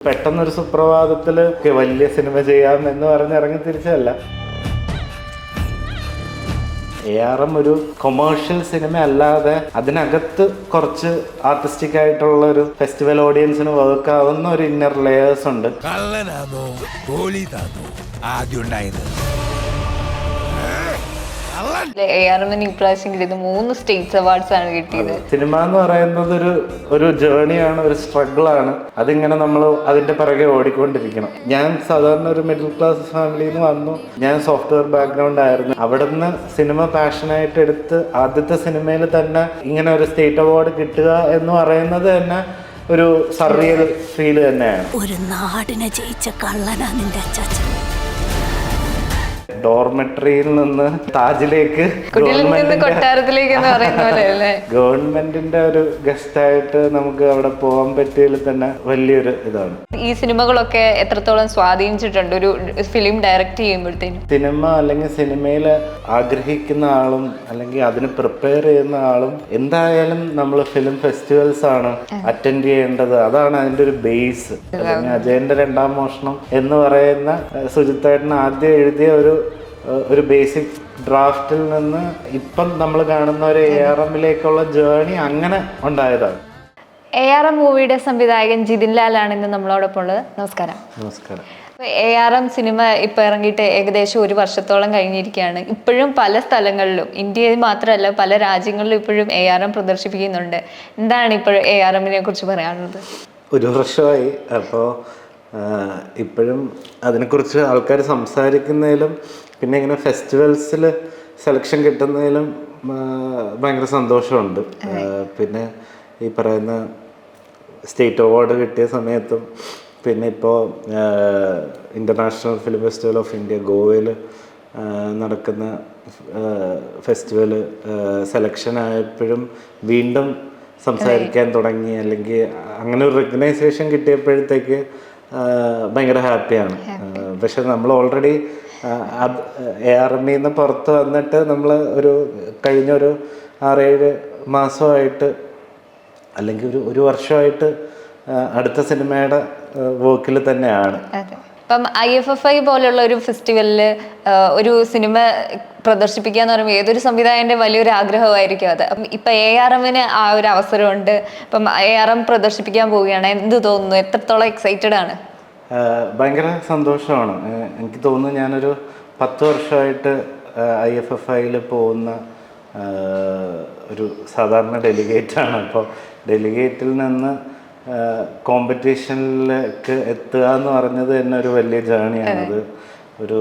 പെട്ടെന്നൊരു സുപ്രഭാതത്തിൽ വലിയ സിനിമ ചെയ്യാം എന്ന് പറഞ്ഞ് ഇറങ്ങി തിരിച്ചല്ല എ ആർ എം ഒരു കൊമേഴ്ഷ്യൽ സിനിമ അല്ലാതെ അതിനകത്ത് കുറച്ച് ആർട്ടിസ്റ്റിക് ആയിട്ടുള്ള ഒരു ഫെസ്റ്റിവൽ ഓഡിയൻസിന് വർക്ക് ഒരു ഇന്നർ ലെയേഴ്സ് ഉണ്ട്. കള്ളനാണോ ആദ്യം ഉണ്ടായത്? എ ആർ എമ്മിന് ഇപ്രാവശ്യം കിട്ടിയത് മൂന്ന് സ്റ്റേറ്റ്സ് അവാർഡ്സ് ആണ് കിട്ടിയത്. സിനിമ എന്ന് പറയുന്നത് ഒരു ഒരു ജേണിയാണ് ഒരു സ്ട്രഗിൾ ആണ്. അതിങ്ങനെ നമ്മൾ അതിന്റെ പിറകെ ഓടിക്കൊണ്ടിരിക്കണം. ഞാൻ സാധാരണ ഒരു മിഡിൽ ക്ലാസ് ഫാമിലിയിൽ നിന്ന് വന്നു. ഞാൻ സോഫ്റ്റ്വെയർ ബാക്ക്ഗ്രൗണ്ട് ആയിരുന്നു. അവിടുന്ന് സിനിമ പാഷനായിട്ട് എടുത്ത് ആദ്യത്തെ സിനിമയിൽ തന്നെ ഇങ്ങനെ ഒരു സ്റ്റേറ്റ് അവാർഡ് കിട്ടുക എന്ന് പറയുന്നത് തന്നെ ഒരു സർറിയൽ ഫീൽ തന്നെയാണ്. ഒരു നാടിനെ ജയിച്ച കള്ളനാ നിന്റെ അച്ചാച്ചൻ. ഡോർമെട്രിയിൽ നിന്ന് താജിലേക്ക് ഗവൺമെന്റിന്റെ ഒരു ഗസ്റ്റ് ആയിട്ട് നമുക്ക് അവിടെ പോകാൻ പറ്റിയതിൽ തന്നെ വലിയൊരു ഇതാണ്. ഈ സിനിമകളൊക്കെ എത്രത്തോളം സ്വാധീനിച്ചിട്ടുണ്ട്? ഒരു ഫിലിം ഡയറക്റ്റ് ചെയ്യുമ്പോഴത്തേനും. സിനിമ അല്ലെങ്കിൽ സിനിമയിൽ ആഗ്രഹിക്കുന്ന ആളും അല്ലെങ്കിൽ അതിന് പ്രിപ്പയർ ചെയ്യുന്ന ആളും എന്തായാലും നമ്മൾ ഫിലിം ഫെസ്റ്റിവൽസ് ആണ് അറ്റൻഡ് ചെയ്യേണ്ടത്. അതാണ് അതിന്റെ ഒരു ബേസ് അല്ലെങ്കിൽ അജയന്റെ രണ്ടാം മോഷണം എന്ന് പറയുന്ന സുജിത്തായിട്ടിന് ആദ്യം എഴുതിയ ഒരു ഒരു ബേസിക് ഡ്രാഫ്റ്റിൽ നിന്ന് ഇപ്പം നമ്മൾ കാണുന്ന ഒരു എ ആർ എമ്മിലേക്കുള്ള ജേണി അങ്ങനെ ഉണ്ടായതാണ്. എ ആർ എം മൂവിയുടെ സംവിധായകൻ ജിതിൻ ലാലാണ് ഇന്ന് നമ്മളോടൊപ്പം ഉള്ളത്. നമസ്കാരം. നമസ്കാരം. എ ആർ എം സിനിമ ഇപ്പൊ ഇറങ്ങിയിട്ട് ഏകദേശം ഒരു വർഷത്തോളം കഴിഞ്ഞിരിക്കുകയാണ്. ഇപ്പോഴും പല സ്ഥലങ്ങളിലും ഇന്ത്യയിൽ മാത്രമല്ല പല രാജ്യങ്ങളിലും ഇപ്പോഴും എ ആർ എം പ്രദർശിപ്പിക്കുന്നുണ്ട്. എന്താണ് ഇപ്പോൾ എ ആർ എമ്മിനെ കുറിച്ച് പറയാനുള്ളത്? ഒരു വർഷമായി. അപ്പോൾ ഇപ്പോഴും അതിനെക്കുറിച്ച് ആൾക്കാർ സംസാരിക്കുന്നതിലും പിന്നെ ഇങ്ങനെ ഫെസ്റ്റിവൽസിൽ സെലക്ഷൻ കിട്ടുന്നതിലും ഭയങ്കര സന്തോഷമുണ്ട്. പിന്നെ ഈ പറയുന്ന സ്റ്റേറ്റ് അവാർഡ് കിട്ടിയ സമയത്തും പിന്നെ ഇപ്പോൾ international film festival of India ഗോവയിൽ നടക്കുന്ന ഫെസ്റ്റിവൽ സെലക്ഷൻ ആയപ്പോഴും വീണ്ടും സംസാരിക്കാൻ തുടങ്ങി. അല്ലെങ്കിൽ അങ്ങനെ ഒരു റെക്കഗ്നൈസേഷൻ കിട്ടിയപ്പോഴത്തേക്ക് ഭയങ്കര ഹാപ്പിയാണ് പക്ഷെ നമ്മൾ ഓൾറെഡി എ ആർ എമ്മിൽ നിന്ന് പുറത്ത് വന്നിട്ട് നമ്മൾ ഒരു കഴിഞ്ഞ ഒരു ആറേഴ് മാസമായിട്ട് അല്ലെങ്കിൽ ഒരു ഒരു വർഷമായിട്ട് അടുത്ത സിനിമയുടെ വർക്കിൽ തന്നെയാണ്. ഇപ്പം ഐ എഫ് എഫ് ഐ പോലുള്ള ഒരു ഫെസ്റ്റിവലിൽ ഒരു സിനിമ പ്രദർശിപ്പിക്കുക എന്ന് പറയുമ്പോൾ ഏതൊരു സംവിധായകന്റെ വലിയൊരു ആഗ്രഹമായിരിക്കും അത്? അപ്പം ഇപ്പം എ ആർ എമ്മിന് ആ ഒരു അവസരമുണ്ട്. ഇപ്പം എ ആർ എം പ്രദർശിപ്പിക്കാൻ പോവുകയാണ്. എന്ത് തോന്നുന്നു? എത്രത്തോളം എക്സൈറ്റഡ് ആണ്? ഭയങ്കര സന്തോഷമാണ്. എനിക്ക് തോന്നുന്നു ഞാനൊരു പത്ത് വർഷമായിട്ട് ഐ എഫ് എഫ് ഐയിൽ പോകുന്ന ഒരു സാധാരണ ഡെലിഗേറ്റാണ്. അപ്പോൾ ഡെലിഗേറ്റിൽ നിന്ന് കോമ്പറ്റീഷനിലേക്ക് എത്തുക എന്ന് പറഞ്ഞത് തന്നെ ഒരു വലിയ ജേണിയാണത്. ഒരു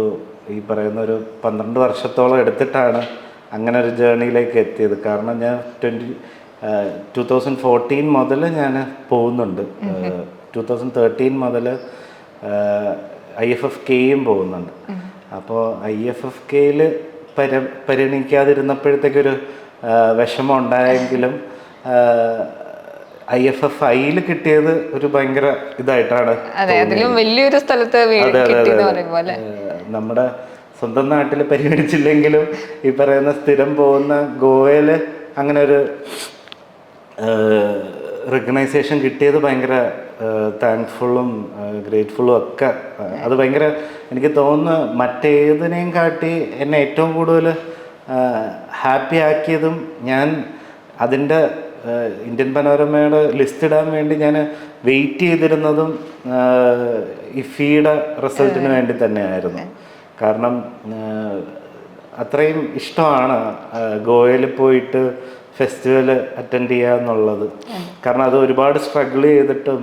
ഈ പറയുന്ന ഒരു പന്ത്രണ്ട് വർഷത്തോളം എടുത്തിട്ടാണ് അങ്ങനെ ഒരു ജേണിയിലേക്ക് എത്തിയത്. കാരണം ഞാൻ ട്വന്റി ടു തൗസൻഡ് ഫോർട്ടീൻ മുതൽ ഞാൻ പോകുന്നുണ്ട്. ടു തൗസൻഡ് തേർട്ടീൻ മുതൽ ഐ എഫ് എഫ് കെയും പോകുന്നുണ്ട്. അപ്പോൾ ഐ എഫ് എഫ് കെയിൽ പര പരിഗണിക്കാതിരുന്നപ്പോഴത്തേക്കൊരു വിഷമം ഉണ്ടായെങ്കിലും ഐ എഫ് എഫ് ഐയിൽ കിട്ടിയത് ഒരു ഭയങ്കര ഇതായിട്ടാണ് വലിയൊരു സ്ഥലത്ത് നമ്മുടെ സ്വന്തം നാട്ടിൽ പരിഗണിച്ചില്ലെങ്കിലും ഈ പറയുന്ന സ്ഥിരം പോകുന്ന ഗോവയിൽ അങ്ങനെ ഒരു റെക്കഗ്നൈസേഷൻ കിട്ടിയത് ഭയങ്കര താങ്ക്ഫുള്ളും ഗ്രേറ്റ്ഫുള്ളും ഒക്കെ. അത് ഭയങ്കര എനിക്ക് തോന്നുന്നു മറ്റേതിനെയും കാട്ടി എന്നെ ഏറ്റവും കൂടുതൽ ഹാപ്പി ആക്കിയതും ഞാൻ അതിന്റെ ഇന്ത്യൻ പനോരമയുടെ ലിസ്റ്റ് ഇടാൻ വേണ്ടി ഞാൻ വെയിറ്റ് ചെയ്തിരുന്നതും ഇഫിയുടെ റിസൾട്ടിന് വേണ്ടി തന്നെയായിരുന്നു. കാരണം അത്രയും ഇഷ്ടമാണ് ഗോവയിൽ പോയിട്ട് ഫെസ്റ്റിവൽ അറ്റൻഡ് ചെയ്യുക എന്നുള്ളത്. കാരണം അത് ഒരുപാട് സ്ട്രഗിൾ ചെയ്തിട്ടും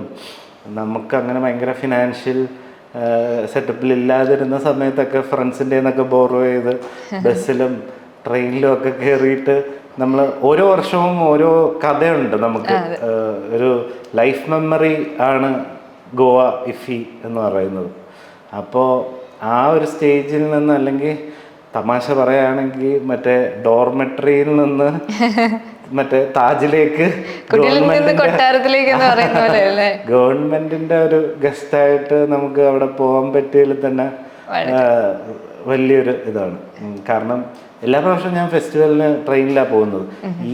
നമുക്ക് അങ്ങനെ ഭയങ്കര ഫിനാൻഷ്യൽ സെറ്റപ്പിലില്ലാതിരുന്ന സമയത്തൊക്കെ ഫ്രണ്ട്സിന്റെ നിന്നൊക്കെ ബോറോ ചെയ്ത് ബസ്സിലും ട്രെയിനിലും ഒക്കെ കയറിയിട്ട് നമ്മൾ ഓരോ വർഷവും ഓരോ കഥയുണ്ട് നമുക്ക്. ഒരു ലൈഫ് മെമ്മറി ആണ് ഗോവ ഇഫി എന്ന് പറയുന്നത്. അപ്പോൾ ആ ഒരു സ്റ്റേജിൽ നിന്ന് അല്ലെങ്കിൽ തമാശ പറയുകയാണെങ്കിൽ മറ്റേ ഡോർമെട്രിയിൽ നിന്ന് മറ്റേ താജിലേക്ക് ഗവൺമെന്റിന്റെ- ഒരു ഗസ്റ്റ് ആയിട്ട് നമുക്ക് അവിടെ പോകാൻ പറ്റിയതിൽ തന്നെ വലിയൊരു ഇതാണ്. കാരണം എല്ലാ പ്രാവശ്യവും ഞാൻ ഫെസ്റ്റിവലിന് ട്രെയിനിലാണ് പോകുന്നത്. ഈ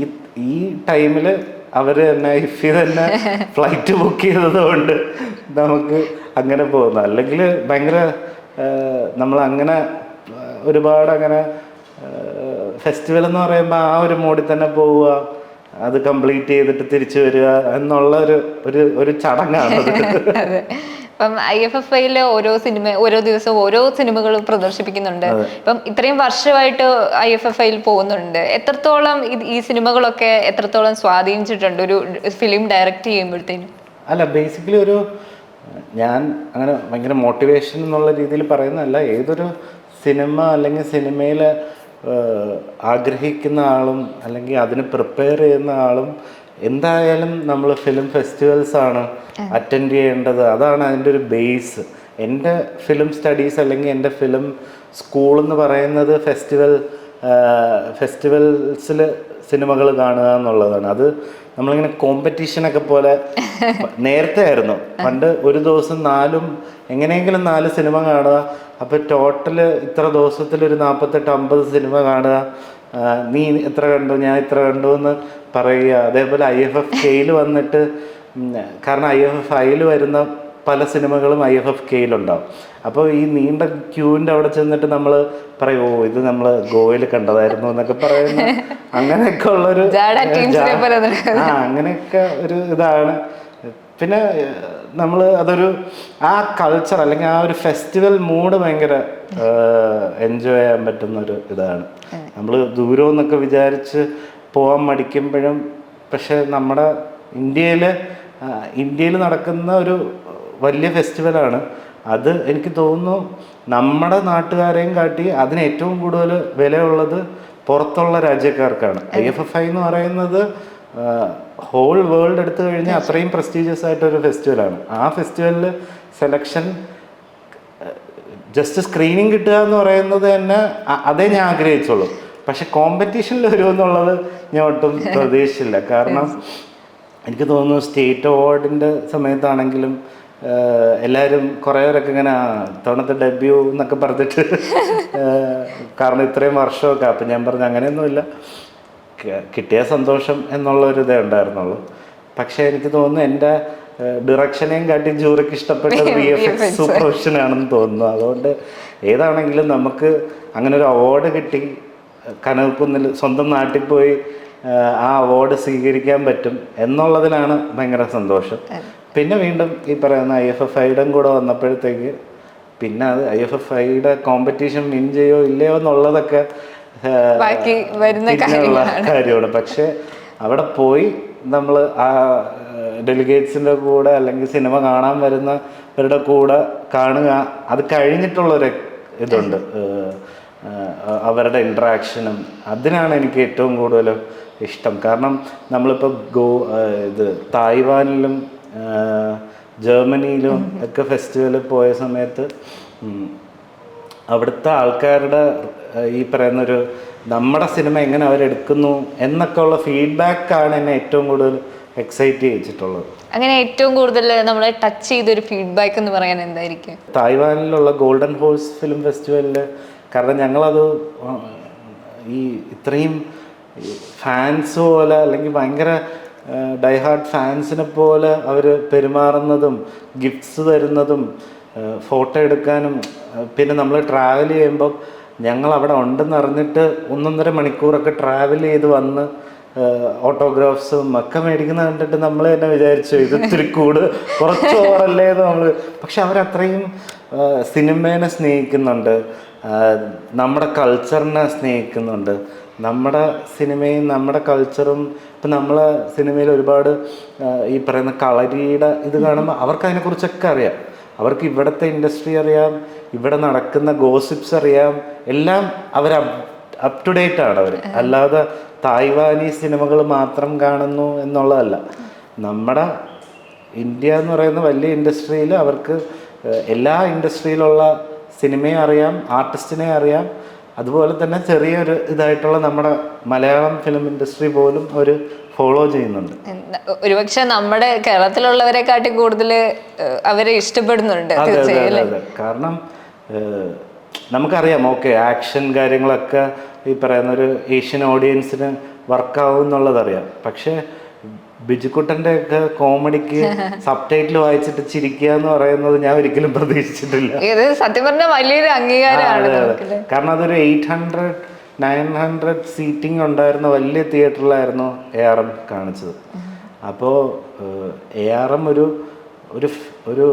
ഈ ടൈമിൽ അവർ തന്നെ ഇഫി തന്നെ ഫ്ലൈറ്റ് ബുക്ക് ചെയ്തത് കൊണ്ട് നമുക്ക് അങ്ങനെ പോകുന്നു അല്ലെങ്കിൽ ഭയങ്കര നമ്മൾ അങ്ങനെ ഒരുപാട് അങ്ങനെ ഫെസ്റ്റിവൽ എന്ന് പറയുമ്പോൾ ആ ഒരു മോഡിൽ തന്നെ പോവുക അത് കംപ്ലീറ്റ് ചെയ്തിട്ട് തിരിച്ചു വരിക എന്നുള്ള ഒരു ഒരു ഒരു ചടങ്ങാണ് ഇപ്പം ഐ എഫ് എഫ് ഐയിൽ ഓരോ സിനിമ ഓരോ ദിവസവും ഓരോ സിനിമകൾ പ്രദർശിപ്പിക്കുന്നുണ്ട്. ഇപ്പം ഇത്രയും വർഷമായിട്ട് ഐ എഫ് എഫ് ഐയിൽ പോകുന്നുണ്ട്. എത്രത്തോളം ഈ സിനിമകളൊക്കെ എത്രത്തോളം സ്വാധീനിച്ചിട്ടുണ്ട് ഒരു ഫിലിം ഡയറക്റ്റ് ചെയ്യുമ്പോഴത്തേനും? അല്ല ബേസിക്കലി ഒരു ഞാൻ അങ്ങനെ ഭയങ്കര മോട്ടിവേഷൻ എന്നുള്ള രീതിയിൽ പറയുന്നതല്ല. ഏതൊരു സിനിമ അല്ലെങ്കിൽ സിനിമയിൽ ആഗ്രഹിക്കുന്ന ആളും അല്ലെങ്കിൽ അതിന് പ്രിപ്പയർ ചെയ്യുന്ന ആളും എന്തായാലും നമ്മൾ ഫിലിം ഫെസ്റ്റിവൽസ് ആണ് അറ്റൻഡ് ചെയ്യേണ്ടത്. അതാണ് അതിന്റെ ഒരു ബേസ് എന്റെ ഫിലിം സ്റ്റഡീസ് അല്ലെങ്കിൽ എന്റെ ഫിലിം സ്കൂൾ എന്ന് പറയുന്നത് ഫെസ്റ്റിവൽ ഫെസ്റ്റിവൽസിൽ സിനിമകൾ കാണുക എന്നുള്ളതാണ്. അത് നമ്മളിങ്ങനെ കോമ്പറ്റീഷനൊക്കെ പോലെ നേരത്തെ ആയിരുന്നു. പണ്ട് ഒരു ദിവസം നാലും എങ്ങനെയെങ്കിലും നാല് സിനിമ കാണുക. അപ്പോൾ ടോട്ടൽ ഇത്ര ദിവസത്തിൽ ഒരു നാൽപ്പത്തെട്ട് അമ്പത് സിനിമ കാണുക. നീ എത്ര കണ്ടു ഞാൻ ഇത്ര കണ്ടു എന്ന് പറയുക. അതേപോലെ ഐ എഫ് എഫ് കെയിൽ വന്നിട്ട് കാരണം ഐ എഫ് എഫ് ഐയിൽ വരുന്ന പല സിനിമകളും ഐ എഫ് എഫ് കെയിലുണ്ടാവും അപ്പോൾ ഈ നീണ്ട ക്യൂവിന്റെ അവിടെ ചെന്നിട്ട് നമ്മൾ പറയും ഓ ഇത് നമ്മൾ ഗോവയിൽ കണ്ടതായിരുന്നു എന്നൊക്കെ പറയുന്ന അങ്ങനെയൊക്കെ ഉള്ളൊരു ആ അങ്ങനെയൊക്കെ ഒരു ഇതാണ്. പിന്നെ നമ്മൾ അതൊരു ആ കൾച്ചർ അല്ലെങ്കിൽ ആ ഒരു ഫെസ്റ്റിവൽ മൂഡ് ഭയങ്കര എൻജോയ് ചെയ്യാൻ പറ്റുന്ന ഒരു ഇതാണ് നമ്മൾ ദൂരം എന്നൊക്കെ വിചാരിച്ച് പോകാൻ മടിക്കുമ്പോഴും പക്ഷെ നമ്മുടെ ഇന്ത്യയിൽ ഇന്ത്യയിൽ നടക്കുന്ന ഒരു വലിയ ഫെസ്റ്റിവലാണ് അത് എനിക്ക് തോന്നുന്നു നമ്മുടെ നാട്ടുകാരെയും കാട്ടി അതിന് ഏറ്റവും കൂടുതൽ വിലയുള്ളത് പുറത്തുള്ള രാജ്യക്കാർക്കാണ്. ഐ എഫ് എഫ് ഐ എന്ന് പറയുന്നത് ഹോൾ വേൾഡ് എടുത്തു കഴിഞ്ഞാൽ അത്രയും പ്രസ്റ്റീജിയസ് ആയിട്ടൊരു ഫെസ്റ്റിവലാണ് ആ ഫെസ്റ്റിവലിൽ സെലക്ഷൻ ജസ്റ്റ് സ്ക്രീനിങ് കിട്ടുക എന്ന് പറയുന്നത് തന്നെ അതേ ഞാൻ ആഗ്രഹിച്ചുള്ളൂ. പക്ഷെ കോമ്പറ്റീഷനിൽ വരുമെന്നുള്ളത് ഞാൻ ഒട്ടും പ്രതീക്ഷിച്ചില്ല. കാരണം എനിക്ക് തോന്നുന്നു സ്റ്റേറ്റ് അവാർഡിന്റെ സമയത്താണെങ്കിലും എല്ലാവരും കുറേ പേരൊക്കെ ഇങ്ങനെ തവണത്തെ ഡെബ്യൂ എന്നൊക്കെ പറഞ്ഞിട്ട് കാരണം ഇത്രയും വർഷമൊക്കെ. അപ്പം ഞാൻ പറഞ്ഞു അങ്ങനെയൊന്നുമില്ല. കിട്ടിയ സന്തോഷം എന്നുള്ള ഒരു ഇതേ ഉണ്ടായിരുന്നുള്ളൂ. പക്ഷേ എനിക്ക് തോന്നുന്നു എന്റെ ഡിറക്ഷനെയും കാട്ടി ജൂറിക്ക് ഇഷ്ടപ്പെട്ട വി എഫ് എക്സ് സൂപ്പർവിഷൻ ആണെന്ന് തോന്നുന്നു. അതുകൊണ്ട് ഏതാണെങ്കിലും നമുക്ക് അങ്ങനെ ഒരു അവാർഡ് കിട്ടി. കനകുന്നിൽ സ്വന്തം നാട്ടിൽ പോയി ആ, അവാർഡ് സ്വീകരിക്കാൻ പറ്റും എന്നുള്ളതിലാണ് ഭയങ്കര സന്തോഷം. പിന്നെ വീണ്ടും ഈ പറയുന്ന ഐ എഫ് എഫ് ഐയുടെ കൂടെ വന്നപ്പോഴത്തേക്ക് പിന്നെ അത് ഐ എഫ് എഫ് ഐയുടെ കോമ്പറ്റീഷൻ വിൻ ചെയ്യോ ഇല്ലയോ എന്നുള്ളതൊക്കെ ബാക്കി വരുന്ന കാര്യമാണ്. പക്ഷെ അവിടെ പോയി നമ്മൾ ആ ഡെലിഗേറ്റ്സിന്റെ കൂടെ അല്ലെങ്കിൽ സിനിമ കാണാൻ വരുന്നവരുടെ കൂടെ കാണുക അത് കഴിഞ്ഞിട്ടുള്ളൊരു ഇതുണ്ട്. അവരുടെ ഇൻട്രാക്ഷനും അതിനാണ് എനിക്ക് ഏറ്റവും കൂടുതൽ ഇഷ്ടം. കാരണം നമ്മളിപ്പോൾ ഗോ ഇത് തായ്വാനിലും ജർമ്മനിയിലും ഒക്കെ ഫെസ്റ്റിവലിൽ പോയ സമയത്ത് അവിടുത്തെ ആൾക്കാരുടെ ഈ പറയുന്നൊരു നമ്മുടെ സിനിമ എങ്ങനെ അവരെടുക്കുന്നു എന്നൊക്കെ ഉള്ള ഫീഡ്ബാക്കാണ് എന്നെ ഏറ്റവും കൂടുതൽ എക്സൈറ്റ് ചെയ്യിച്ചിട്ടുള്ളത്. അങ്ങനെ ഏറ്റവും കൂടുതൽ നമ്മളെ ടച്ച് ചെയ്തൊരു ഫീഡ്ബാക്ക് എന്ന് പറയാൻ എന്തായിരിക്കും? തായ്വാനിലുള്ള ഗോൾഡൻ ഹോഴ്സ് ഫിലിം ഫെസ്റ്റിവലിൽ കാരണം ഞങ്ങളത് ഈ ഇത്രയും ഫാൻസ് പോലെ അല്ലെങ്കിൽ ഭയങ്കര ഡൈഹാർഡ് ഫാൻസിനെ പോലെ അവർ പെരുമാറുന്നതും ഗിഫ്റ്റ്സ് തരുന്നതും ഫോട്ടോ എടുക്കാനും പിന്നെ നമ്മൾ ട്രാവൽ ചെയ്യുമ്പോൾ ഞങ്ങൾ അവിടെ ഉണ്ടെന്ന് അറിഞ്ഞിട്ട് ഒന്നൊന്നര മണിക്കൂറൊക്കെ ട്രാവൽ ചെയ്ത് വന്ന് ഓട്ടോഗ്രാഫ്സും ഒക്കെ മേടിക്കുന്ന കണ്ടിട്ട് നമ്മൾ തന്നെ വിചാരിച്ചു ഇത് ഇത്തിരി കൂട് കുറച്ച് ഓവറല്ലേ എന്ന് നമ്മൾ പക്ഷെ അവരത്രയും സിനിമേനെ സ്നേഹിക്കുന്നുണ്ട്. നമ്മുടെ കൾച്ചറിനെ സ്നേഹിക്കുന്നുണ്ട്. നമ്മുടെ സിനിമയും നമ്മുടെ കൾച്ചറും ഇപ്പം നമ്മളെ സിനിമയിൽ ഒരുപാട് ഈ പറയുന്ന കളരിയുടെ ഇത് കാണുമ്പോൾ അവർക്ക് അതിനെക്കുറിച്ചൊക്കെ അറിയാം. അവർക്ക് ഇവിടുത്തെ ഇൻഡസ്ട്രി അറിയാം ഇവിടെ നടക്കുന്ന ഗോസിപ്സ് അറിയാം എല്ലാം അവർ അപ് ടു ഡേറ്റ് ആണ് അവർ. അല്ലാതെ തായ്വാനി സിനിമകൾ മാത്രം കാണുന്നു എന്നുള്ളതല്ല. നമ്മുടെ ഇന്ത്യ എന്ന് പറയുന്ന വലിയ ഇൻഡസ്ട്രിയിൽ അവർക്ക് എല്ലാ ഇൻഡസ്ട്രിയിലുള്ള സിനിമയും അറിയാം ആർട്ടിസ്റ്റിനെ അറിയാം അതുപോലെ തന്നെ ചെറിയൊരു ഇതായിട്ടുള്ള നമ്മുടെ മലയാളം ഫിലിം ഇൻഡസ്ട്രി പോലും ഒരു ഫോളോ ചെയ്യുന്നുണ്ട്. ഒരുപക്ഷെ നമ്മുടെ കേരളത്തിലുള്ളവരെക്കാട്ടി കൂടുതൽ അവരെ ഇഷ്ടപ്പെടുന്നുണ്ട്? കാരണം നമുക്കറിയാം ഓക്കെ ആക്ഷൻ കാര്യങ്ങളൊക്കെ ഈ പറയുന്ന ഒരു ഏഷ്യൻ ഓഡിയൻസിന് വർക്കാവും എന്നുള്ളതറിയാം. പക്ഷേ ബിജുക്കുട്ടന്റെ ഒക്കെ കോമഡിക്ക് സബ് ടൈറ്റിൽ വായിച്ചിട്ട് ചിരിക്കുക എന്ന് പറയുന്നത് ഞാൻ ഒരിക്കലും പ്രതീക്ഷിച്ചിട്ടില്ല. ഇത് സത്യം പറഞ്ഞ വലിയൊരു അംഗീകാരമാണ്. കാരണം അതൊരു eight hundred nine hundred seating ഉണ്ടായിരുന്ന വലിയ തിയേറ്ററിലായിരുന്നു എ ആർ എം കാണിച്ചത്. അപ്പോൾ എ ആർ എം ഒരു ഒരു ഒരു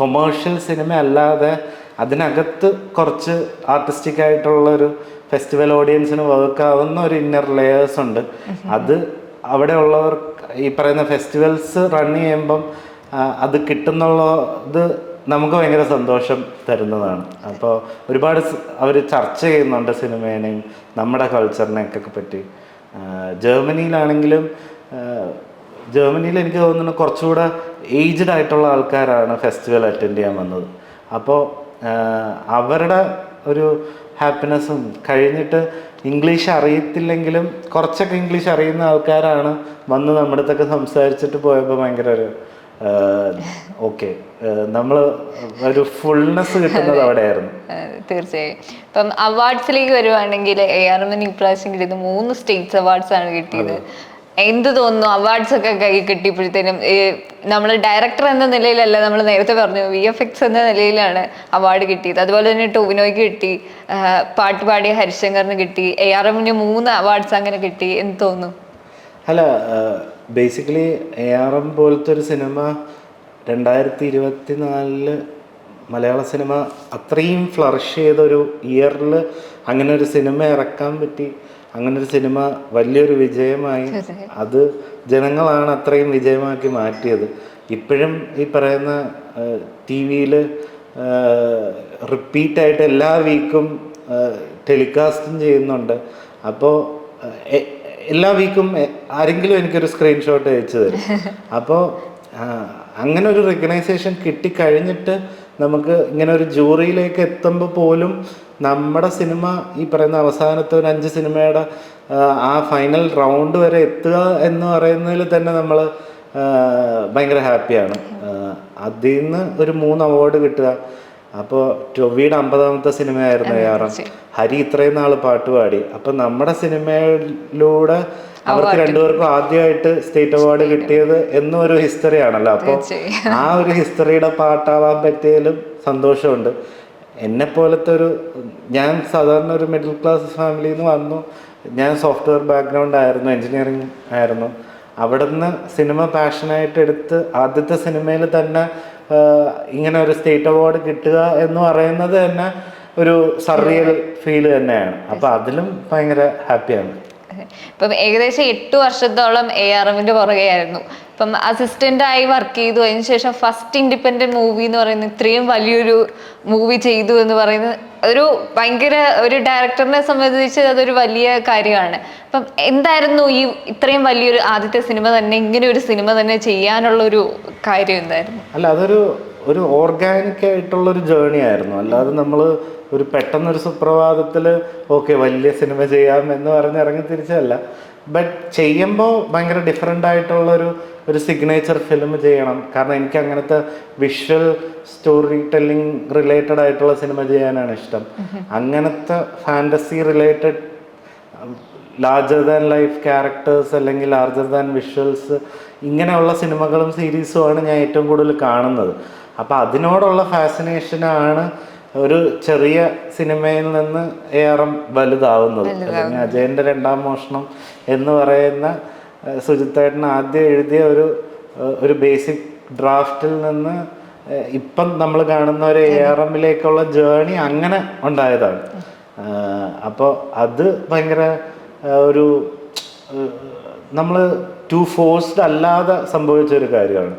കൊമേഴ്ഷ്യൽ സിനിമ അല്ലാതെ അതിനകത്ത് കുറച്ച് ആർട്ടിസ്റ്റിക് ആയിട്ടുള്ള ഒരു ഫെസ്റ്റിവൽ ഓഡിയൻസിന് വർക്ക് ആവുന്ന ഒരു ഇന്നർ ലെയേഴ്സ് ഉണ്ട്. അത് അവിടെ ഉള്ളവർ ഈ പറയുന്ന ഫെസ്റ്റിവൽസ് റൺ ചെയ്യുമ്പം അത് കിട്ടുന്നുള്ളത് നമുക്ക് ഭയങ്കര സന്തോഷം തരുന്നതാണ്. അപ്പോൾ ഒരുപാട് അവർ ചർച്ച ചെയ്യുന്നുണ്ട് സിനിമേനെയും നമ്മുടെ കൾച്ചറിനെയൊക്കെ പറ്റി. ജർമ്മനിയിലാണെങ്കിലും ജർമ്മനിയിൽ എനിക്ക് തോന്നുന്നു കുറച്ചുകൂടെ ഏജ്ഡ് ആയിട്ടുള്ള ആൾക്കാരാണ് ഫെസ്റ്റിവൽ അറ്റൻഡ് ചെയ്യാൻ വന്നത്. അപ്പോൾ അവരുടെ ഒരു ഹാപ്പിനെസ്സും കഴിഞ്ഞിട്ട് ഇംഗ്ലീഷ് അറിയത്തില്ലെങ്കിലും കുറച്ചൊക്കെ ഇംഗ്ലീഷ് അറിയുന്ന ആൾക്കാരാണ് വന്ന് നമ്മുടെ അടുത്തൊക്കെ സംസാരിച്ചിട്ട് പോയപ്പോൾ ഭയങ്കര ഒരു ഓക്കെ. നമ്മൾ ഒരു ഫുൾനെസ് കിട്ടുന്നത് അവിടെയായിരുന്നു. തീർച്ചയായും. ഇപ്പം അവാർഡ്സിലേക്ക് വരുവാണെങ്കിൽ എ ആർ എമ്മിന് ഇപ്രാവശ്യം കിട്ടിയത് മൂന്ന് സ്റ്റേറ്റ്സ് അവാർഡ്സ് ആണ് കിട്ടിയത്. എന്ത് തോന്നുന്നു അവാർഡ്സ് ഒക്കെ കൈ കിട്ടിയപ്പോഴത്തേനും നമ്മൾ ഡയറക്ടർ എന്ന നിലയിലല്ല നമ്മൾ നേരത്തെ പറഞ്ഞു വി എഫ് എക്സ് എന്ന നിലയിലാണ് അവാർഡ് കിട്ടിയത്. അതുപോലെ തന്നെ ടോവിനോയ്ക്ക് കിട്ടി പാട്ട് പാടിയ ഹരിശങ്കറിന് കിട്ടി എ ആർ എമ്മിന് മൂന്ന് അവാർഡ്സ് അങ്ങനെ കിട്ടി എന്ന് തോന്നുന്നു. അല്ല ബേസിക്കലി എ ആർ എം പോലത്തെ ഒരു സിനിമ രണ്ടായിരത്തി ഇരുപത്തി നാലിൽ മലയാള സിനിമ അത്രയും ഫ്ലറിഷ് ചെയ്ത ഒരു ഇയറിൽ അങ്ങനെ ഒരു സിനിമ ഇറക്കാൻ പറ്റി. അങ്ങനെ ഒരു സിനിമ വലിയൊരു വിജയമായി അത്. ജനങ്ങളാണ് അത്രയും വിജയമാക്കി മാറ്റിയത്. ഇപ്പോഴും ഈ പറയുന്ന ടി വിയിൽ റിപ്പീറ്റായിട്ട് എല്ലാ വീക്കും ടെലികാസ്റ്റും ചെയ്യുന്നുണ്ട്. അപ്പോൾ എല്ലാ വീക്കും ആരെങ്കിലും എനിക്കൊരു സ്ക്രീൻഷോട്ട് അയച്ചു തരും. അപ്പോൾ അങ്ങനെ ഒരു റെക്കഗ്നൈസേഷൻ കിട്ടിക്കഴിഞ്ഞിട്ട് നമുക്ക് ഇങ്ങനെ ഒരു ജൂറിയിലേക്ക് എത്തുമ്പോൾ പോലും നമ്മുടെ സിനിമ ഈ പറയുന്ന അവസാനത്തെ ഒരു അഞ്ച് സിനിമയുടെ ആ, ഫൈനൽ റൗണ്ട് വരെ എത്തുക എന്ന് പറയുന്നതിൽ തന്നെ നമ്മൾ ഭയങ്കര ഹാപ്പിയാണ്. അതിൽ നിന്ന് ഒരു മൂന്ന് അവാർഡ് കിട്ടുക. അപ്പോൾ ടൊവിയുടെ അമ്പതാമത്തെ സിനിമയായിരുന്നു ഏറെ. ഹരി ഇത്രയും നാൾ പാട്ട് പാടി. അപ്പം നമ്മുടെ സിനിമയിലൂടെ അവർക്ക് രണ്ടുപേർക്കും ആദ്യമായിട്ട് സ്റ്റേറ്റ് അവാർഡ് കിട്ടിയത് എന്നും ഒരു ഹിസ്റ്ററി ആണല്ലോ അപ്പോൾ ആ ഒരു ഹിസ്റ്ററിയുടെ പാട്ടാവാൻ പറ്റിയതിലും സന്തോഷമുണ്ട്. എന്നെ പോലത്തെ ഒരു ഞാൻ സാധാരണ ഒരു മിഡിൽ ക്ലാസ് ഫാമിലിയിൽ നിന്ന് വന്നു. ഞാൻ സോഫ്റ്റ്വെയർ ബാക്ക്ഗ്രൗണ്ട് ആയിരുന്നു എൻജിനീയറിങ് ആയിരുന്നു. അവിടുന്ന് സിനിമ പാഷനായിട്ട് എടുത്ത് ആദ്യത്തെ സിനിമയിൽ തന്നെ ഇങ്ങനെ ഒരു സ്റ്റേറ്റ് അവാർഡ് കിട്ടുക എന്ന് പറയുന്നത് തന്നെ ഒരു സർറിയൽ ഫീൽ തന്നെയാണ്. അപ്പോൾ അതിലും ഭയങ്കര ഹാപ്പിയാണ് ഇപ്പം ഏകദേശം എട്ട് വർഷത്തോളം എ ആർ എമ്മിന്റെ പുറകെയായിരുന്നു. ഇപ്പം അസിസ്റ്റന്റ് ആയി വർക്ക് ചെയ്തു. അതിന് ശേഷം ഫസ്റ്റ് ഇൻഡിപെൻഡന്റ് മൂവി എന്ന് പറയുന്നത് ഇത്രയും വലിയൊരു മൂവി ചെയ്തു എന്ന് പറയുന്നത് ഒരു ഭയങ്കര ഒരു ഡയറക്ടറിനെ സംബന്ധിച്ച് അതൊരു വലിയ കാര്യമാണ്. അപ്പം എന്തായിരുന്നു ഈ ഇത്രയും വലിയൊരു ആദ്യത്തെ സിനിമ തന്നെ ഇങ്ങനെ ഒരു സിനിമ തന്നെ ചെയ്യാനുള്ള ഒരു കാര്യം എന്തായിരുന്നു? അല്ല അതൊരു ഒരു ഓർഗാനിക് ആയിട്ടുള്ള ഒരു ജേണി ആയിരുന്നു. അല്ലാതെ നമ്മൾ ഒരു പെട്ടെന്നൊരു സുപ്രഭാതത്തിൽ ഓക്കെ വലിയ സിനിമ ചെയ്യാം എന്ന് പറഞ്ഞ് ഇറങ്ങി തിരിച്ചല്ല ബട്ട് ചെയ്യുമ്പോൾ ഭയങ്കര ഡിഫറെന്റ് ആയിട്ടുള്ള ഒരു ഒരു സിഗ്നേച്ചർ ഫിലിം ചെയ്യണം. കാരണം എനിക്ക് അങ്ങനത്തെ വിഷ്വൽ സ്റ്റോറി ടെല്ലിംഗ് റിലേറ്റഡ് ആയിട്ടുള്ള സിനിമ ചെയ്യാനാണ് ഇഷ്ടം. അങ്ങനത്തെ fantasy related larger than life characters അല്ലെങ്കിൽ ലാർജർ ദാൻ വിഷ്വൽസ് ഇങ്ങനെയുള്ള സിനിമകളും സീരീസുമാണ് ഞാൻ ഏറ്റവും കൂടുതൽ കാണുന്നത്. അപ്പോൾ അതിനോടുള്ള ഫാസിനേഷനാണ് ഒരു ചെറിയ സിനിമയിൽ നിന്ന് ഏറെ വലുതാവുന്നത്. അല്ലെങ്കിൽ അജയന്റെ രണ്ടാം മോഷണം എന്ന് പറയുന്ന സുജിത്തേട്ടൻ ആദ്യം എഴുതിയ ഒരു ഒരു ബേസിക് ഡ്രാഫ്റ്റിൽ നിന്ന് ഇപ്പം നമ്മൾ കാണുന്ന ഒരു എ ആർ എമ്മിലേക്കുള്ള ജേണി അങ്ങനെ ഉണ്ടായതാണ്. അപ്പോൾ അത് ഭയങ്കര ഒരു നമ്മൾ ടു ഫോഴ്സ്ഡ് അല്ലാതെ സംഭവിച്ച ഒരു കാര്യമാണ്.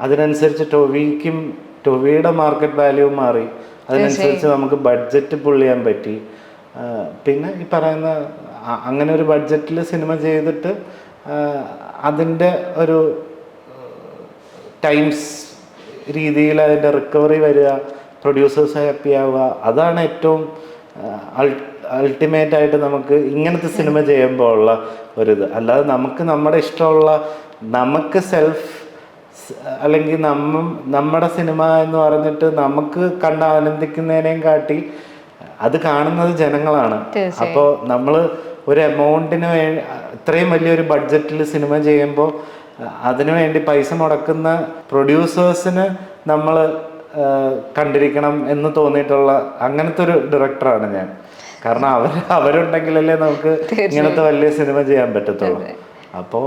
അതിനനുസരിച്ച് ടൊവിക്കും ടൊവിയുടെ മാർക്കറ്റ് വാല്യൂ മാറി. അതിനനുസരിച്ച് നമുക്ക് ബഡ്ജറ്റ് പുൾ ചെയ്യാൻ പറ്റി. പിന്നെ ഈ പറയുന്ന അങ്ങനെ ഒരു ബഡ്ജറ്റിൽ സിനിമ ചെയ്തിട്ട് അതിന്റെ ഒരു ടൈംസ് രീതിയിൽ അതിന്റെ റിക്കവറി വരിക പ്രൊഡ്യൂസേഴ്സ് ഹാപ്പി ആവുക അതാണ് ഏറ്റവും അൾട്ടിമേറ്റ് ആയിട്ട് നമുക്ക് ഇങ്ങനത്തെ സിനിമ ചെയ്യുമ്പോൾ ഉള്ള ഒരിത് അല്ലാതെ നമുക്ക് നമ്മുടെ ഇഷ്ടമുള്ള നമുക്ക് സെൽഫ് അല്ലെങ്കിൽ നമ്മ നമ്മുടെ സിനിമ എന്ന് പറഞ്ഞിട്ട് നമുക്ക് കണ്ട് ആനന്ദിക്കുന്നതിനേയും കാട്ടി അത് കാണുന്നത് ജനങ്ങളാണ്. അപ്പോൾ നമ്മൾ ഒരു എമൗണ്ടിന് വേ ഇത്രയും വലിയൊരു ബഡ്ജറ്റിൽ സിനിമ ചെയ്യുമ്പോൾ അതിനു വേണ്ടി പൈസ മുടക്കുന്ന പ്രൊഡ്യൂസേഴ്സിന് നമ്മൾ കണ്ടിരിക്കണം എന്ന് തോന്നിയിട്ടുള്ള അങ്ങനത്തെ ഒരു ഡയറക്ടറാണ് ഞാൻ. കാരണം അവർ അവരുണ്ടെങ്കിലല്ലേ നമുക്ക് ഇങ്ങനത്തെ വലിയ സിനിമ ചെയ്യാൻ പറ്റത്തുള്ളൂ. അപ്പോൾ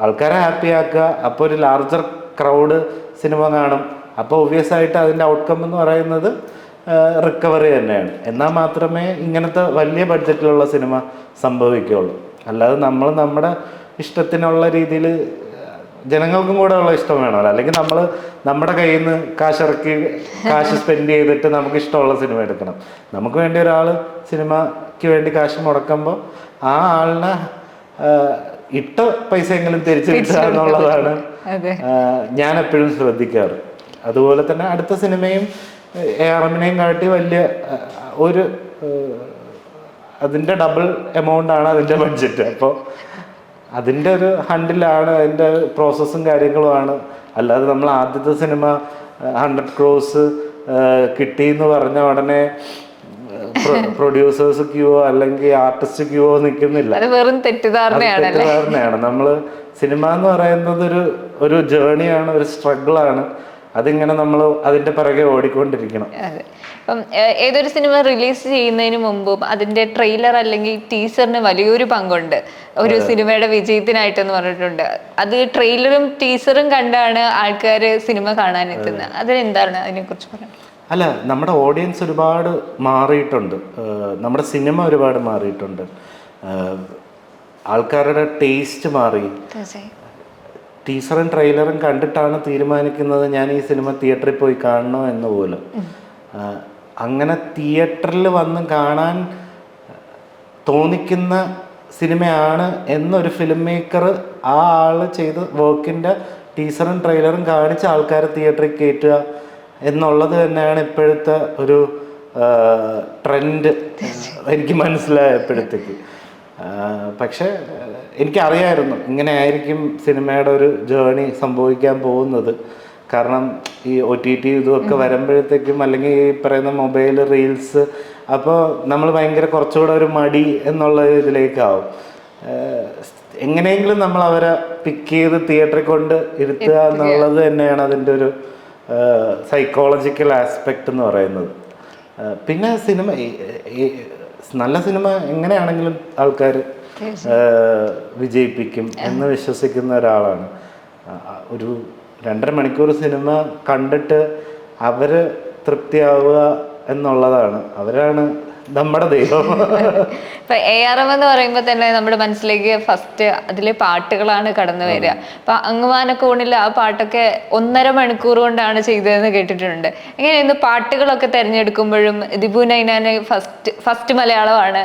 ആൾക്കാരെ ഹാപ്പി ആക്കുക. അപ്പോൾ ഒരു ലാർജർ ക്രൗഡ് സിനിമ കാണും. അപ്പോൾ ഒബ്വിയസ് ആയിട്ട് അതിന്റെ ഔട്ട്കം എന്ന് പറയുന്നത് റിക്കവറി തന്നെയാണ്. എന്നാൽ മാത്രമേ ഇങ്ങനത്തെ വലിയ ബഡ്ജറ്റിലുള്ള സിനിമ സംഭവിക്കുകയുള്ളൂ. അല്ലാതെ നമ്മൾ നമ്മുടെ ഇഷ്ടത്തിനുള്ള രീതിയിൽ ജനങ്ങൾക്കും കൂടെ ഉള്ള ഇഷ്ടം വേണമല്ലോ. അല്ലെങ്കിൽ നമ്മൾ നമ്മുടെ കയ്യിൽ നിന്ന് കാശിറക്കി കാശ് സ്പെൻഡ് ചെയ്തിട്ട് നമുക്ക് ഇഷ്ടമുള്ള സിനിമ എടുക്കണം. നമുക്ക് വേണ്ടി ഒരാൾ സിനിമയ്ക്ക് വേണ്ടി കാശ് മുടക്കുമ്പോൾ ആ ആളിനെ ഇട്ട പൈസയെങ്കിലും തിരിച്ചു കിട്ടുക എന്നുള്ളതാണ്. ഞാൻ എപ്പോഴും ശ്രദ്ധിക്കാറ്. അതുപോലെ തന്നെ അടുത്ത സിനിമയും എ ആർ എമ്മിനെയും കാട്ടി വലിയ ഒരു അതിന്റെ ഡബിൾ എമൗണ്ട് ആണ് അതിന്റെ ബഡ്ജറ്റ് അപ്പോൾ അതിന്റെ ഒരു ഹണ്ടിലാണ് അതിന്റെ പ്രോസസ്സും കാര്യങ്ങളും ആണ്. അല്ലാതെ നമ്മൾ ആദ്യത്തെ സിനിമ ഹൺഡ്രഡ് ക്രോസ് കിട്ടി എന്ന് പറഞ്ഞ ഉടനെ പ്രൊഡ്യൂസേഴ്സ് ക്യൂവോ അല്ലെങ്കിൽ ആർട്ടിസ്റ്റ് ക്യൂവോ നിൽക്കുന്നില്ല. അത് വെറും തെറ്റിദ്ധാരണയാണ് തെറ്റിദ്ധാരണയാണ്. നമ്മൾ സിനിമ എന്ന് പറയുന്നത് ഒരു ഒരു ജേണിയാണ് ഒരു സ്ട്രഗിൾ ആണ് അതിങ്ങനെ നമ്മൾ അതിന്റെ പിറകെ ഓടിക്കൊണ്ടിരിക്കണം. അപ്പം ഏതൊരു സിനിമ റിലീസ് ചെയ്യുന്നതിന് മുമ്പും അതിന്റെ ട്രെയിലർ അല്ലെങ്കിൽ ടീസറിന് വലിയൊരു പങ്കുണ്ട്. ഒരു സിനിമയുടെ വിജയത്തിനായിട്ടെന്ന് പറഞ്ഞിട്ടുണ്ട്. അത് ട്രെയിലറും ടീസറും കണ്ടാണ് ആൾക്കാർ സിനിമ കാണാൻ എത്തുന്നത് അതിനെന്താണ് അതിനെക്കുറിച്ച് പറയാം അല്ല നമ്മുടെ ഓഡിയൻസ് ഒരുപാട് മാറിയിട്ടുണ്ട്. നമ്മുടെ സിനിമ ഒരുപാട് മാറിയിട്ടുണ്ട്. ആൾക്കാരുടെ ടേസ്റ്റ് മാറി. ടീച്ചറും ടീസറും ട്രെയിലറും കണ്ടിട്ടാണ് തീരുമാനിക്കുന്നത് ഞാൻ ഈ സിനിമ തിയേറ്ററിൽ പോയി കാണണോ എന്ന് പോലും. അങ്ങനെ തിയേറ്ററിൽ വന്ന് കാണാൻ തോന്നിക്കുന്ന സിനിമയാണ് എന്നൊരു ഫിലിം മേക്കർ ആ ആൾ ചെയ്ത വർക്കിന്റെ ടീസറും ട്രെയിലറും കാണിച്ച് ആൾക്കാരെ തിയേറ്ററിൽ കയറ്റുക എന്നുള്ളത് തന്നെയാണ് ഇപ്പോഴത്തെ ഒരു ട്രെൻഡ് എനിക്ക് മനസ്സിലായപ്പോഴത്തേക്ക് പക്ഷെ എനിക്കറിയായിരുന്നു ഇങ്ങനെ ആയിരിക്കും സിനിമയുടെ ഒരു ജേണി സംഭവിക്കാൻ പോകുന്നത്. കാരണം ഈ ഒ ടി ടി ഇതുമൊക്കെ വരുമ്പോഴത്തേക്കും അല്ലെങ്കിൽ ഈ പറയുന്ന മൊബൈൽ റീൽസ് അപ്പോൾ നമ്മൾ ഭയങ്കര കുറച്ചുകൂടെ ഒരു മടി എന്നുള്ള ഇതിലേക്കാവും. എങ്ങനെയെങ്കിലും നമ്മൾ അവരെ പിക്ക് ചെയ്ത് തിയേറ്ററിൽ കൊണ്ട് ഇരുത്തുക എന്നുള്ളത് തന്നെയാണ് അതിന്റെ ഒരു സൈക്കോളജിക്കൽ ആസ്പെക്റ്റ് എന്ന് പറയുന്നത്. പിന്നെ സിനിമ നല്ല സിനിമ എങ്ങനെയാണെങ്കിലും ആൾക്കാർ വിജയിപ്പിക്കും എന്ന് വിശ്വസിക്കുന്ന ഒരാളാണ്. ഒരു രണ്ടര മണിക്കൂർ സിനിമ കണ്ടിട്ട് അവർ തൃപ്തിയാവുക എന്നുള്ളതാണ്. അവരാണ് നമ്മുടെ ദൈവം. ഇപ്പൊ എ ആർ എം എന്ന് പറയുമ്പോൾ തന്നെ നമ്മുടെ മനസ്സിലേക്ക് ഫസ്റ്റ് അതിലെ പാട്ടുകളാണ് കടന്നു വരിക. അപ്പൊ അങ്ങുമാനക്കൂണിൽ ആ പാട്ടൊക്കെ ഒന്നര മണിക്കൂർ കൊണ്ടാണ് ചെയ്തതെന്ന് കേട്ടിട്ടുണ്ട്. എങ്ങനെയായിരുന്നു പാട്ടുകളൊക്കെ തെരഞ്ഞെടുക്കുമ്പോഴും ദിബു നൈനാന് ഫസ്റ്റ് ഫസ്റ്റ് മലയാളമാണ്.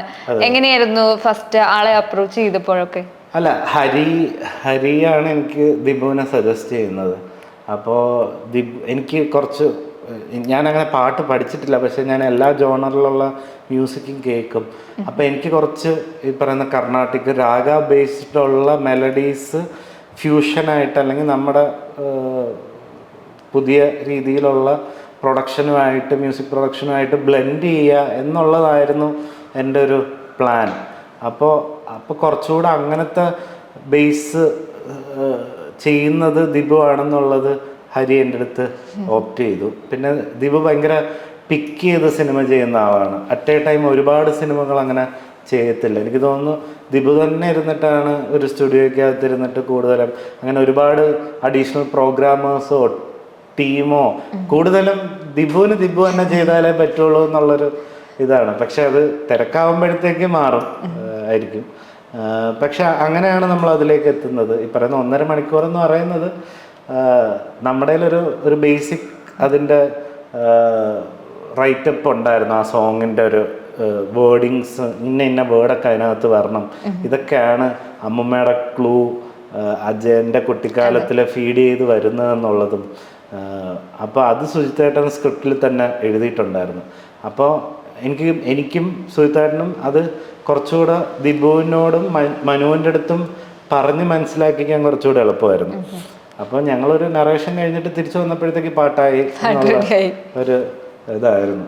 എങ്ങനെയായിരുന്നു ഫസ്റ്റ് ആളെ അപ്രോച്ച് ചെയ്തപ്പോഴൊക്കെ? അല്ല ഹരി ഹരിയാണ് എനിക്ക് ദിബുവിനെ സജസ്റ്റ് ചെയ്യുന്നത്. അപ്പോൾ ദിപു എനിക്ക് കുറച്ച് ഞാൻ അങ്ങനെ പാട്ട് പഠിച്ചിട്ടില്ല പക്ഷെ ഞാൻ എല്ലാ ജോണറിലുള്ള മ്യൂസിക്കും കേൾക്കും അപ്പം എനിക്ക് കുറച്ച് ഈ പറയുന്ന കർണാട്ടിക് രാഗ ബേസ്ഡുള്ള മെലഡീസ് ഫ്യൂഷനായിട്ട് അല്ലെങ്കിൽ നമ്മുടെ പുതിയ രീതിയിലുള്ള പ്രൊഡക്ഷനുമായിട്ട് മ്യൂസിക് പ്രൊഡക്ഷനുമായിട്ട് ബ്ലെൻഡ് ചെയ്യുക എന്നുള്ളതായിരുന്നു എന്റെ ഒരു പ്ലാൻ. അപ്പോൾ അപ്പോൾ കുറച്ചുകൂടെ അങ്ങനത്തെ ബേസ് ചെയ്യുന്നത് ദിബു ആണെന്നുള്ളത് ഹരി എന്റെ അടുത്ത് ഓപ്റ്റ് ചെയ്തു. പിന്നെ ദിബു ഭയങ്കര പിക്ക് ചെയ്ത് സിനിമ ചെയ്യുന്ന ആളാണ്. അറ്റ് എ ടൈം ഒരുപാട് സിനിമകൾ അങ്ങനെ ചെയ്യത്തില്ല. എനിക്ക് തോന്നുന്നു ദിബു തന്നെ ഇരുന്നിട്ടാണ് ഒരു സ്റ്റുഡിയോയ്ക്കകത്ത് ഇരുന്നിട്ട് കൂടുതലും അങ്ങനെ ഒരുപാട് അഡീഷണൽ പ്രോഗ്രാമേഴ്സോ ടീമോ കൂടുതലും ദിബുവിന് ദിബു തന്നെ ചെയ്താലേ പറ്റുള്ളൂ എന്നുള്ളൊരു ഇതാണ്. പക്ഷെ അത് തിരക്കാവുമ്പോഴത്തേക്ക് മാറും ആയിരിക്കും. പക്ഷെ അങ്ങനെയാണ് നമ്മൾ അതിലേക്ക് എത്തുന്നത്. ഈ പറയുന്ന ഒന്നര മണിക്കൂർ എന്ന് പറയുന്നത് നമ്മുടെ ഒരു ഒരു ബേസിക് അതിന്റെ റൈറ്റപ്പ് ഉണ്ടായിരുന്നു. ആ സോങ്ങിന്റെ ഒരു വേർഡിങ്സ് ഇന്ന ഇന്ന വേർഡൊക്കെ അതിനകത്ത് വരണം. ഇതൊക്കെയാണ് അമ്മമ്മയുടെ ക്ലൂ അജയന്റെ കുട്ടിക്കാലത്തിൽ ഫീഡ് ചെയ്ത് വരുന്നതെന്നുള്ളതും. അപ്പോൾ അത് സുജിത്തേട്ടൻ സ്ക്രിപ്റ്റിൽ തന്നെ എഴുതിയിട്ടുണ്ടായിരുന്നു. അപ്പോൾ എനിക്ക് എനിക്കും സുജിത്തേട്ടനും അത് കുറച്ചുകൂടെ ദിബുവിനോടും മനുവിന്റെ അടുത്തും പറഞ്ഞ് മനസ്സിലാക്കിക്കാൻ കുറച്ചുകൂടെ എളുപ്പമായിരുന്നു. അപ്പോൾ ഞങ്ങളൊരു നറേഷൻ കഴിഞ്ഞിട്ട് തിരിച്ചു വന്നപ്പോഴത്തേക്ക് പാട്ടായി ഒരു ഇതായിരുന്നു.